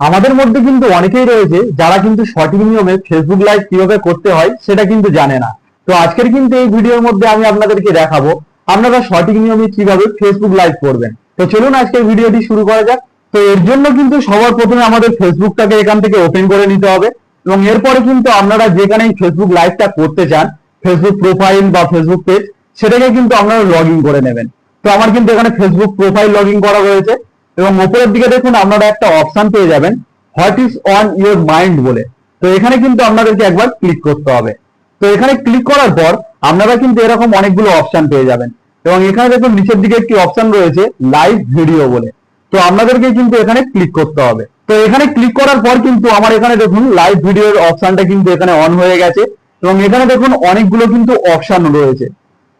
আমাদের মধ্যে কিন্তু অনেকেই রয়েছে যারা কিন্তু সঠিক নিয়মে ফেসবুক লাইভ কীভাবে করতে হয় সেটা কিন্তু জানে না। তো আজকের কিন্তু এই ভিডিওর মধ্যে আমি আপনাদেরকে দেখাবো আপনারা সঠিক নিয়মে কীভাবে ফেসবুক লাইভ করবেন। তো চলুন আজকের ভিডিওটি শুরু করা যাক। তো এর জন্য কিন্তু সবার প্রথমে আমাদের ফেসবুকটাকে এখান থেকে ওপেন করে নিতে হবে এবং এরপরে কিন্তু আপনারা যেখানেই ফেসবুক লাইভটা করতে চান ফেসবুক প্রোফাইল বা ফেসবুক পেজ সেটাকে কিন্তু আপনারা লগ করে নেবেন। তো আমার কিন্তু এখানে ফেসবুক প্রোফাইল লগ করা রয়েছে। এবং উপরের দিকে দেখুন আপনারা একটা অপশন পেয়ে যাবেন what is on your mind বলে। তো এখানে কিন্তু আপনাদেরকে একবার ক্লিক করতে হবে। তো এখানে ক্লিক করার পর আপনারা কিন্তু এরকম অনেকগুলো অপশন পেয়ে যাবেন। এবং এখানে দেখুন নিচের দিকে একটি অপশন রয়েছে লাইভ ভিডিও বলে। তো আপনাদেরকে কিন্তু এখানে ক্লিক করতে হবে। তো এখানে ক্লিক করার পর কিন্তু আমার এখানে দেখুন লাইভ ভিডিওর অপশনটা কিন্তু এখানে অন হয়ে গেছে। এবং এখানে দেখুন অনেকগুলো কিন্তু অপশন রয়েছে।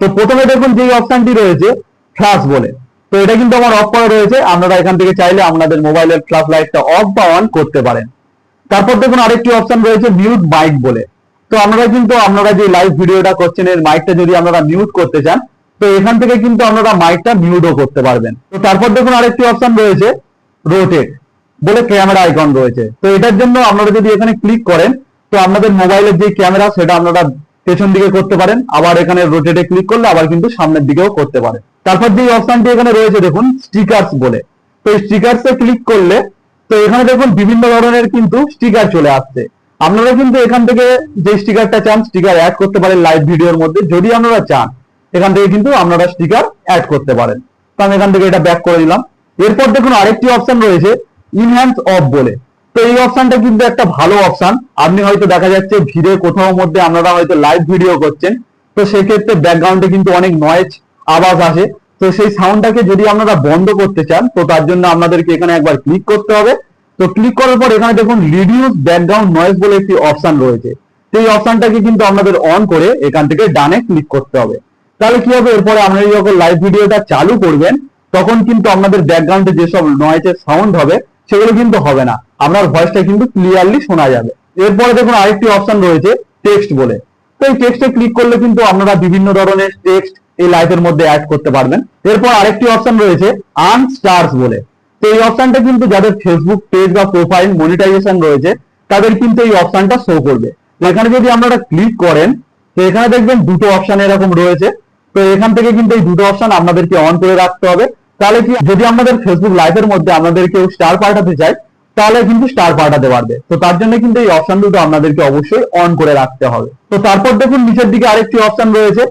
তো প্রথমে দেখুন যে অপশনটি রয়েছে ফ্ল্যাশ বলে। তো এটা কিন্তু আমার অফ করা রয়েছে। আপনারা এখান থেকে চাইলে আপনাদের মোবাইলের ফ্ল্যাশ লাইটটা অফ বা অন করতে পারেন। তারপর দেখুন আরেকটি অপশন রয়েছে মিউট মাইক বলে। তো আপনারা কিন্তু, আপনারা যে লাইভ ভিডিওটা করছেন, এর মাইকটা যদি আপনারা মিউট করতে চান, তো এখান থেকে কিন্তু আপনারা মাইকটা মিউটও করতে পারবেন। তো তারপর দেখুন আরেকটি অপশন রয়েছে রোটেট বলে ক্যামেরা আইকন রয়েছে। তো এটার জন্য আপনারা যদি এখানে ক্লিক করেন, তো আপনাদের মোবাইলের যে ক্যামেরা সেটা আপনারা পেছন দিকে করতে পারেন, আবার এখানে রোটেটে ক্লিক করলে আবার কিন্তু সামনের দিকেও করতে পারেন তারপর যে অপশনটি এখানে রয়েছে, দেখুন স্টিকার্স বলে। তো এই স্টিকার্সে ক্লিক করলে, তো এখানে দেখুন, বিভিন্ন ধরনের কিন্তু স্টিকার চলে আসছে। আপনারা কিন্তু এখান থেকে যে স্টিকারটা চান স্টিকার অ্যাড করতে পারেন লাইভ ভিডিওর মধ্যে। যদি আপনারা চান, এখান থেকে কিন্তু আপনারা স্টিকার অ্যাড করতে পারেন। তো আমি এখান থেকে এটা ব্যাক করে দিলাম। এরপর দেখুন, আরেকটি অপশন রয়েছে ইনহ্যান্স অফ বলে। তো এই অপশনটা কিন্তু একটা ভালো অপশন আপনি হয়তো দেখা যাচ্ছে ভিড়ে কোথাও মধ্যে আপনারা হয়তো লাইভ ভিডিও করছেন। তো সেক্ষেত্রে ব্যাকগ্রাউন্ডে কিন্তু অনেক নয়েজ আওয়াজ আসে। তো সেই সাউন্ডটাকে যদি আপনারা বন্ধ করতে চান, তো তার জন্য আপনাদেরকে এখানে একবার ক্লিক করতে হবে। তো ক্লিক করার পর এখানে দেখুন রিডিউস ব্যাকগ্রাউন্ড নয়েজ বলে একটি অপশন রয়েছে। তো এই অপশনটাকে কিন্তু আপনাদের অন করে এখান থেকে ডানে ক্লিক করতে হবে। তাহলে কি হবে? এরপরে আপনারা যখন লাইভ ভিডিওটা চালু করবেন, তখন কিন্তু আপনাদের ব্যাকগ্রাউন্ডে যেসব নয়েজের সাউন্ড হবে সেগুলো কিন্তু হবে না। আপনার ভয়েসটা কিন্তু ক্লিয়ারলি শোনা যাবে। এরপরে দেখুন আরেকটি অপশন রয়েছে টেক্সট বলে। তো এই টেক্সটে ক্লিক করলে কিন্তু আপনারা বিভিন্ন ধরনের টেক্সট এই লাইভের মধ্যে অ্যাড করতে পারবেন। এরপর আরেকটি অপশন রয়েছে আন স্টার্স বলে। তো এই অপশনটা কিন্তু যাদের ফেসবুক পেজ বা প্রোফাইল মনিটাইজেশন রয়েছে, তাদের কিন্তু এই অপশনটা শো করবে। এখানে যদি আপনারা ক্লিক করেন, তো এখানে দেখবেন দুটো অপশন এরকম রয়েছে। তো এখান থেকে কিন্তু এই দুটো অপশন আপনাদেরকে অন করে রাখতে হবে। তাহলে কি যদি আমাদের ফেসবুক লাইভের মধ্যে আপনাদের কেউ স্টার পাঠাতে চায়, তাহলে কিন্তু স্টার পাঠাতে পারবে। তো তার জন্য কিন্তু এই অপশন দুটো আপনাদেরকে অবশ্যই অন করে রাখতে হবে। তো তারপর দেখুন নিচের দিকে আরেকটি অপশন রয়েছে।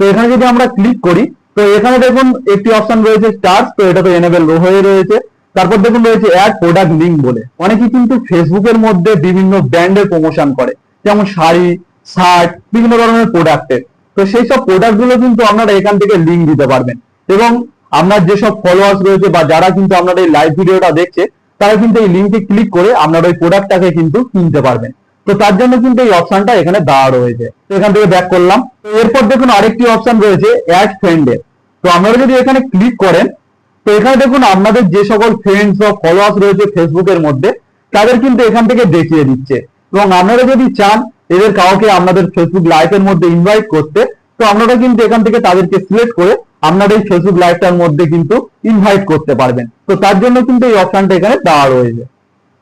তো এখানে যদি আমরা ক্লিক করি, তো এখানে দেখুন একটি অপশন রয়েছে স্টার তো এটা তো এনেবেল হয়ে রয়েছে। তারপর দেখুন রয়েছে অ্যাড প্রোডাক্ট লিঙ্ক বলে। অনেকে কিন্তু ফেসবুকের মধ্যে বিভিন্ন ব্র্যান্ডের প্রমোশন করে। যেমন শাড়ি শার্ট বিভিন্ন ধরনের প্রোডাক্টের তো সেই সব প্রোডাক্টগুলো কিন্তু আপনারা এখান থেকে লিঙ্ক দিতে পারবেন। এবং আপনার যেসব ফলোয়ার্স রয়েছে বা যারা কিন্তু আপনার এই লাইভ ভিডিওটা দেখছে, তারা কিন্তু এই লিঙ্কে ক্লিক করে আপনার ওই প্রোডাক্টটাকে কিন্তু কিনতে পারবেন। তো তার জন্য কিন্তু এই অপশনটা এখানে দেওয়া রয়েছে। তো এখান থেকে ব্যাক করলাম। তো এরপর দেখুন আরেকটি অপশন রয়েছে অ্যাড ফ্রেন্ডের তো আপনারা যদি এখানে ক্লিক করেন, তো এখানে দেখুন আপনাদের যে সকল ফ্রেন্ডস বা ফলোয়ার্স রয়েছে ফেসবুকের মধ্যে, তাদের কিন্তু এখান থেকে দেখিয়ে দিচ্ছে। এবং আপনারা যদি চান এদের কাউকে আপনাদের ফেসবুক লাইভের মধ্যে ইনভাইট করতে তো আপনারা কিন্তু এখান থেকে তাদেরকে সিলেক্ট করে আপনার এই ফেসবুক লাইভটার মধ্যে কিন্তু ইনভাইট করতে পারবেন। তো তার জন্য কিন্তু এই অপশনটা এখানে দেওয়া রয়েছে।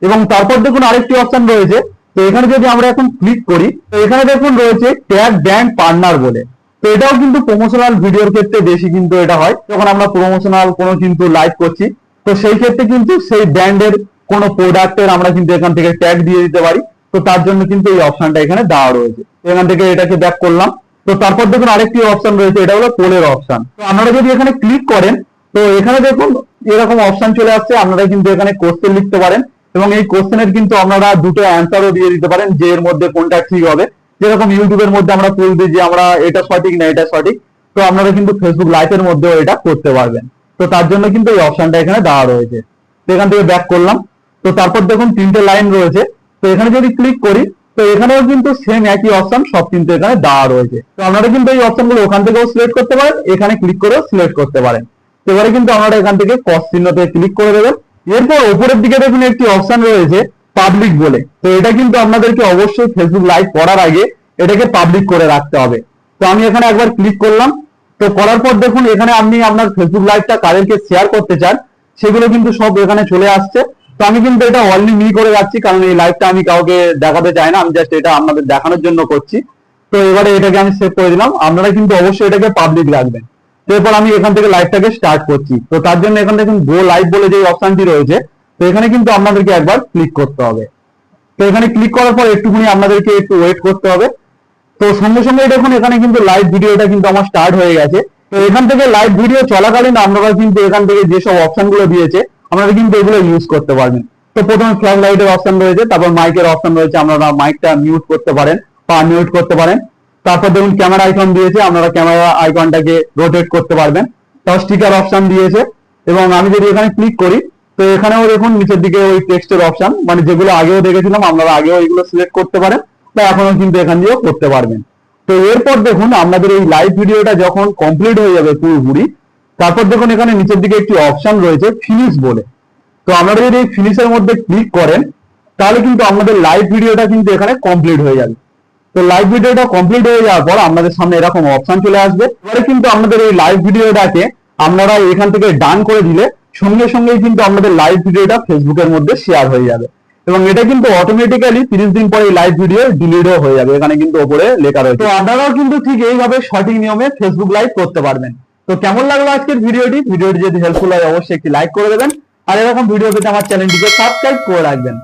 এবং তারপর দেখুন আরেকটি অপশন রয়েছে। তো এখানে যদি আমরা এখন ক্লিক করি, তো এখানে দেখুন রয়েছে ট্যাগ ব্র্যান্ড পার্টনার বলে। তো এটাও কিন্তু প্রমোশনাল ভিডিওর ক্ষেত্রে বেশি কিন্তু এটা হয়। যখন আমরা প্রমোশনাল কোনো কিন্তু লাইভ করছি, তো সেই ক্ষেত্রে কিন্তু সেই ব্র্যান্ডের কোনো প্রোডাক্টের আমরা কিন্তু এখান থেকে ট্যাগ দিয়ে দিতে পারি। তো তার জন্য কিন্তু এই অপশনটা এখানে দেওয়া রয়েছে। এখান থেকে এটাকে ব্যাক করলাম। তো তারপর দেখুন আরেকটি অপশন রয়েছে, এটা হলো পোলের অপশন তো আপনারা যদি এখানে ক্লিক করেন, তো এখানে দেখুন এরকম অপশন চলে আসছে আপনারা কিন্তু এখানে কোশ্চেন লিখতে পারেন এবং এই কোশ্চেনের কিন্তু আপনারা দুটো অ্যান্সারও দিয়ে দিতে পারেন, যে এর মধ্যে কোনটা ঠিক হবে। যেরকম ইউটিউবের মধ্যে আমরা ফুল দিই যে আমরা এটা সঠিক না এটা সঠিক, তো আপনারা কিন্তু ফেসবুক লাইভের মধ্যেও এটা করতে পারবেন। তো তার জন্য কিন্তু এই অপশনটা এখানে দেওয়া রয়েছে। এখান থেকে ব্যাক করলাম। তো তারপর দেখুন তিনটে লাইন রয়েছে। তো এখানে যদি ক্লিক করি তো এখানেও কিন্তু সেম একই অপশন সব কিন্তু এখানে দেওয়া রয়েছে। তো আপনারা কিন্তু এই অপশনগুলো ওখান থেকেও সিলেক্ট করতে পারেন, এখানে ক্লিক করেও সিলেক্ট করতে পারেন। এবারে কিন্তু আপনারা এখান থেকে কস চিহ্নতে ক্লিক করে দেবেন। এরপর উপরের দিকে দেখুন একটি অপশন রয়েছে পাবলিক বলে। তো এটা কিন্তু আপনাদেরকে অবশ্যই ফেসবুক লাইভ করার আগে এটাকে পাবলিক করে রাখতে হবে। তো আমি এখানে একবার ক্লিক করলাম। তো করার পর দেখুন, এখানে আপনি আপনার ফেসবুক লাইভটা কাদেরকে শেয়ার করতে চান, সেগুলো কিন্তু সব এখানে চলে আসছে। তো আমি কিন্তু এটা অনলি মি করে যাচ্ছি, কারণ এই লাইভটা আমি কাউকে দেখাতে চাই না, আমি জাস্ট এটা আপনাদের দেখানোর জন্য করছি। তো এবারে এটাকে আমি সেভ করে দিলাম। আপনারা কিন্তু অবশ্যই এটাকে পাবলিক রাখবেন। এরপর আমি এখান থেকে লাইভটাকে স্টার্ট করছি। তো তার জন্য এখান থেকে গো লাইভ বলে যে অপশনটি রয়েছে, তো এখানে কিন্তু আপনাদেরকে একবার ক্লিক করতে হবে। তো এখানে ক্লিক করার পর একটুখানি আপনাদেরকে একটু ওয়েট করতে হবে। তো সঙ্গে সঙ্গে দেখুন এখানে কিন্তু লাইভ ভিডিওটা কিন্তু আমার স্টার্ট হয়ে গেছে। তো এখান থেকে লাইভ ভিডিও চলাকালীন আপনারা কিন্তু এখান থেকে যেসব অপশনগুলো দিয়েছে আপনারা কিন্তু এগুলো ইউজ করতে পারবেন তো প্রথমে ফ্ল্যাশ লাইটের অপশন রয়েছে, তারপর মাইকের অপশন রয়েছে, আপনারা মাইকটা মিউট করতে পারেন বা মিউট করতে পারেন। তারপর দেখুন ক্যামেরা আইকন দিয়েছে, আপনারা ক্যামেরা আইকনটাকে রোটেট করতে পারবেন। তারপর স্টিকার অপশন দিয়েছে, এবং আমি যদি এখানে ক্লিক করি, তো এখানেও দেখুন নিচের দিকে ওই টেক্সটের অপশন মানে যেগুলো আগেও দেখেছিলাম, আপনারা আগেও এগুলো সিলেক্ট করতে পারেন বা এখনও কিন্তু এখান দিয়েও করতে পারবেন। তো এরপর দেখুন, আপনাদের এই লাইভ ভিডিওটা যখন কমপ্লিট হয়ে যাবে পুরোপুরি তারপর দেখুন এখানে নিচের দিকে একটি অপশন রয়েছে ফিনিশ বলে। তো আপনারা যদি এই ফিনিশের মধ্যে ক্লিক করেন, তাহলে কিন্তু আমাদের লাইভ ভিডিওটা কিন্তু এখানে কমপ্লিট হয়ে যাবে। তো লাইভ ভিডিওটা কমপ্লিট হয়ে যাওয়ার পর আপনাদের সামনে এরকম অপশন চলে আসবে। এবারে কিন্তু আপনাদের এই লাইভ ভিডিওটাকে আপনারা এখান থেকে ডান করে দিলে সঙ্গে সঙ্গেই কিন্তু আমাদের লাইভ ভিডিওটা ফেসবুকের মধ্যে শেয়ার হয়ে যাবে। এবং এটা কিন্তু অটোমেটিক্যালি তিরিশ দিন পরে লাইভ ভিডিও ডিলিটও হয়ে যাবে। এখানে কিন্তু ওপরে লেখা রয়েছে। তো আপনারাও কিন্তু ঠিক এইভাবে সঠিক নিয়মে ফেসবুক লাইভ করতে পারবেন। তো কেমন লাগল আজকের ভিডিওটি? ভিডিওটি যদি হেল্পফুল হয়, অবশ্যই একটি লাইক করে দেবেন। আর এরকম ভিডিও পেতে আমার চ্যানেলটিকে সাবস্ক্রাইব করে রাখবেন।